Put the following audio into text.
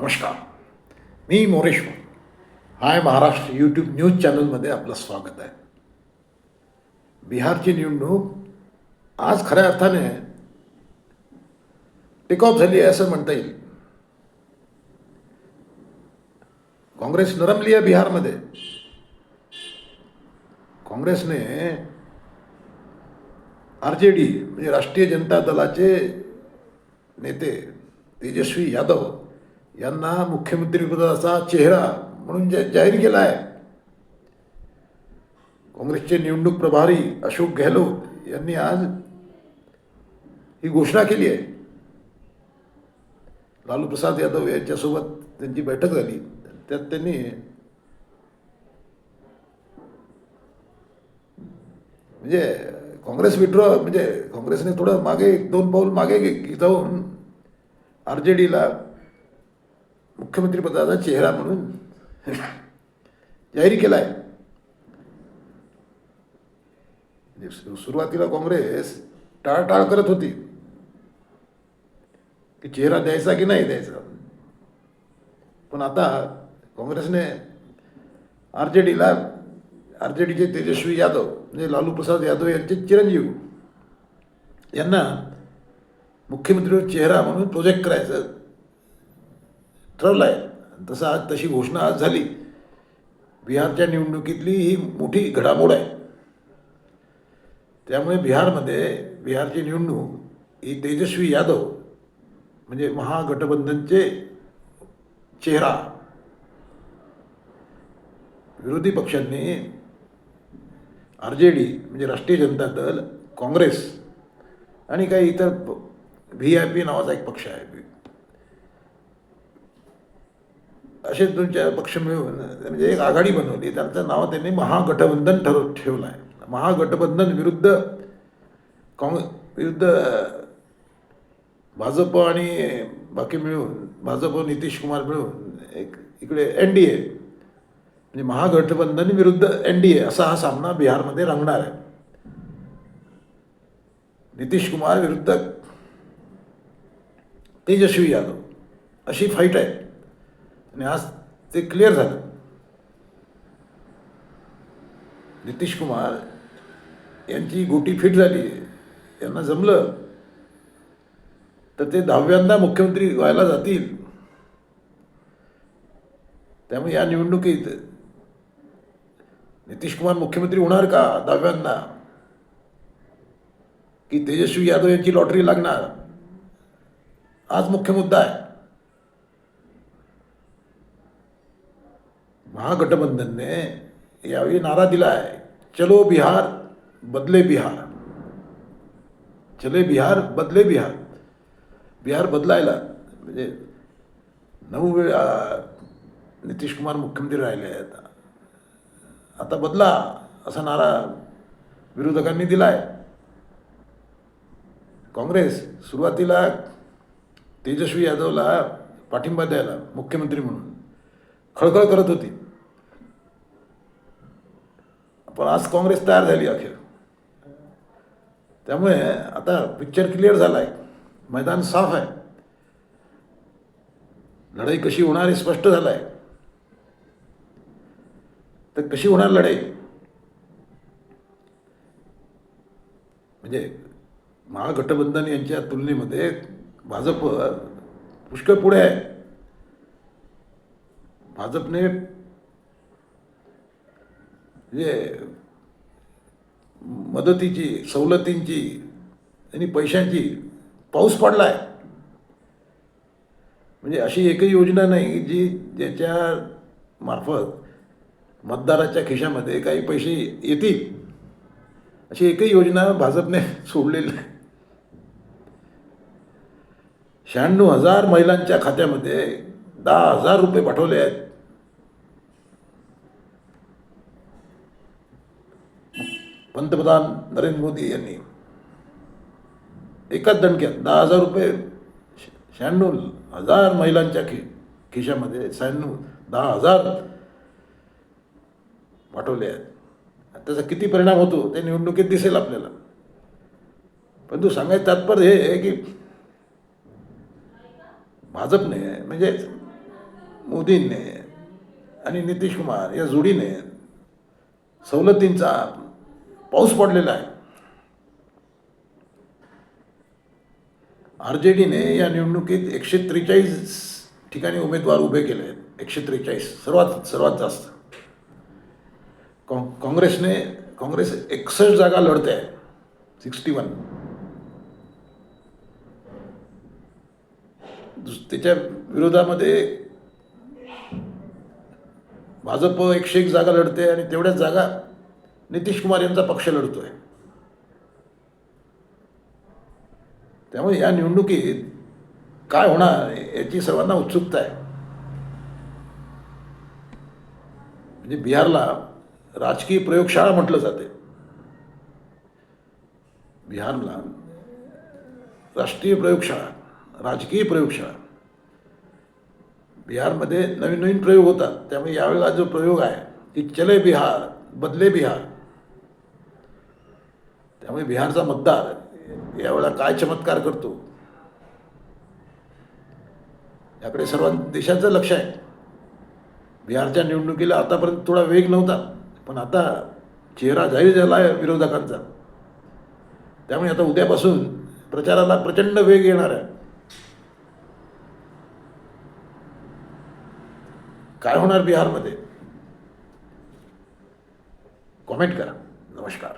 नमस्कार. मी Moreshwar hi Maharashtra YouTube news चॅनलमध्ये आपलं स्वागत आहे. बिहारची निवडणूक आज खऱ्या अर्थाने टेकऑफ झाली आहे असं म्हणता येईल. काँग्रेस नरमली आहे बिहारमध्ये. काँग्रेसने आर जे डी म्हणजे राष्ट्रीय जनता दलाचे नेते तेजस्वी यादव यांना मुख्यमंत्रीपदाचा चेहरा म्हणून जाहीर केला आहे काँग्रेसचे निवडणूक प्रभारी अशोक गहलोत यांनी आज ही घोषणा केली आहे. लालू प्रसाद यादव यांच्यासोबत त्यांची बैठक झाली. त्यात त्यांनी म्हणजे काँग्रेस विड्रॉ म्हणजे काँग्रेसने थोडं मागे एक दोन पाऊल मागे जाऊन आर जे डीला मुख्यमंत्रीपदाचा चेहरा म्हणून. जाहीर केला आहे सुरुवातीला काँग्रेस टाळटाळ करत होती. की चेहरा द्यायचा की नाही द्यायचा. पण आता काँग्रेसने आर जे डीला आर जे डीचे तेजस्वी यादव म्हणजे लालू प्रसाद यादव यांचे चिरंजीव यांना मुख्यमंत्री चेहरा म्हणून प्रोजेक्ट करायचं ठरवलं आहे तसं आज तशी घोषणा आज झाली. बिहारच्या निवडणुकीतली ही मोठी घडामोड आहे. त्यामुळे बिहारमध्ये बिहारची निवडणूक ही तेजस्वी यादव म्हणजे महागठबंधनचे चेहरा विरोधी पक्षांनी आर जे डी म्हणजे राष्ट्रीय जनता दल काँग्रेस आणि काही इतर व्ही आय पी नावाचा एक पक्ष आहे. असे दोन चार पक्ष मिळून म्हणजे एक आघाडी बनवली. त्यांचं नाव त्यांनी महागठबंधन ठरव ठेवलं आहे महागठबंधन विरुद्ध काँग्रेस विरुद्ध भाजप आणि बाकी मिळून भाजप नितीश कुमार मिळून एक इकडे एन डी ए. म्हणजे महागठबंधन विरुद्ध एन डी ए असा हा सामना बिहारमध्ये रंगणार आहे. नितीश कुमार विरुद्ध तेजस्वी यादव. अशी फाईट आहे. आणि आज ते क्लिअर झालं. नितीश कुमार यांची गोटी फिट झाली. यांना जमलं. तर ते दहाव्यांदा मुख्यमंत्री व्हायला जातील. त्यामुळे या निवडणुकीत नितीश कुमार मुख्यमंत्री होणार का दहाव्यांदा? की तेजस्वी यादव यांची लॉटरी लागणार? आज मुख्य मुद्दा आहे. महागठबंधनने यावेळी नारा दिला आहे चलो बिहार बदले बिहार. चले बिहार बदले बिहार. बिहार बदलायला म्हणजे नऊ वेळा नितीश कुमार मुख्यमंत्री राहिले आहेत. आता बदला असा नारा विरोधकांनी दिला आहे काँग्रेस सुरुवातीला तेजस्वी यादवला पाठिंबा द्यायला मुख्यमंत्री म्हणून खळखळ करत होती. पण आज काँग्रेस तयार झाली अखेर. त्यामुळे आता पिक्चर क्लिअर झाला आहे मैदान साफ आहे. लढाई कशी होणार हे स्पष्ट झालं आहे तर कशी होणार लढाई? म्हणजे महागठबंधन यांच्या तुलनेमध्ये भाजप पुष्कळ पुढे आहे. भाजपने म्हणजे मदतीची सवलतींची आणि पैशांची पाऊस पडला आहे म्हणजे अशी एकही योजना नाही जी ज्याच्या मार्फत मतदाराच्या खिशामध्ये काही पैसे येतील. अशी एकही योजना भाजपने सोडलेली नाही. शहाण्णव हजार महिलांच्या खात्यामध्ये दहा हजार रुपये पाठवले आहेत. पंतप्रधान नरेंद्र मोदी यांनी एकाच दणक्यात दहा हजार रुपये शहाण्णव हजार महिलांच्या खि खिशामध्ये शहाण्णव दहा हजार पाठवले आहेत. त्याचा किती परिणाम होतो ते निवडणुकीत दिसेल आपल्याला. परंतु सांगायचं तात्पर्य हे आहे की भाजपने म्हणजे मोदींनी आणि नितीश कुमार या जोडीने सवलतींचा पाऊस पडलेला आहे. आर जे डीने या निवडणुकीत एकशे त्रेचाळीस ठिकाणी उमेदवार उभे केले आहेत. एकशे त्रेचाळीस सर्वात सर्वात जास्त. काँग्रेसने काँग्रेस एकसष्ट जागा लढते आहे. Sixty one. त्याच्या विरोधामध्ये भाजप एकशे एक जागा लढते आणि तेवढ्याच जागा नितीश कुमार यांचा पक्ष लढतोय. त्यामुळे या निवडणुकीत काय होणार याची सर्वांना उत्सुकता आहे. म्हणजे बिहारला राजकीय प्रयोगशाळा म्हटलं जाते. बिहारला राष्ट्रीय प्रयोगशाळा राजकीय प्रयोगशाळा. बिहारमध्ये नवीन नवीन प्रयोग होतात. त्यामुळे यावेळेला जो प्रयोग आहे की चले बिहार बदले बिहार त्यामुळे बिहारचा मतदार यावेळेला काय चमत्कार करतो? याकडे सर्व देशाचं लक्ष आहे. बिहारच्या निवडणुकीला आतापर्यंत थोडा वेग नव्हता. पण आता चेहरा जाहीर झाला आहे विरोधकांचा. त्यामुळे आता उद्यापासून प्रचाराला प्रचंड वेग येणार आहे. काय होणार बिहारमध्ये? कॉमेंट करा. नमस्कार.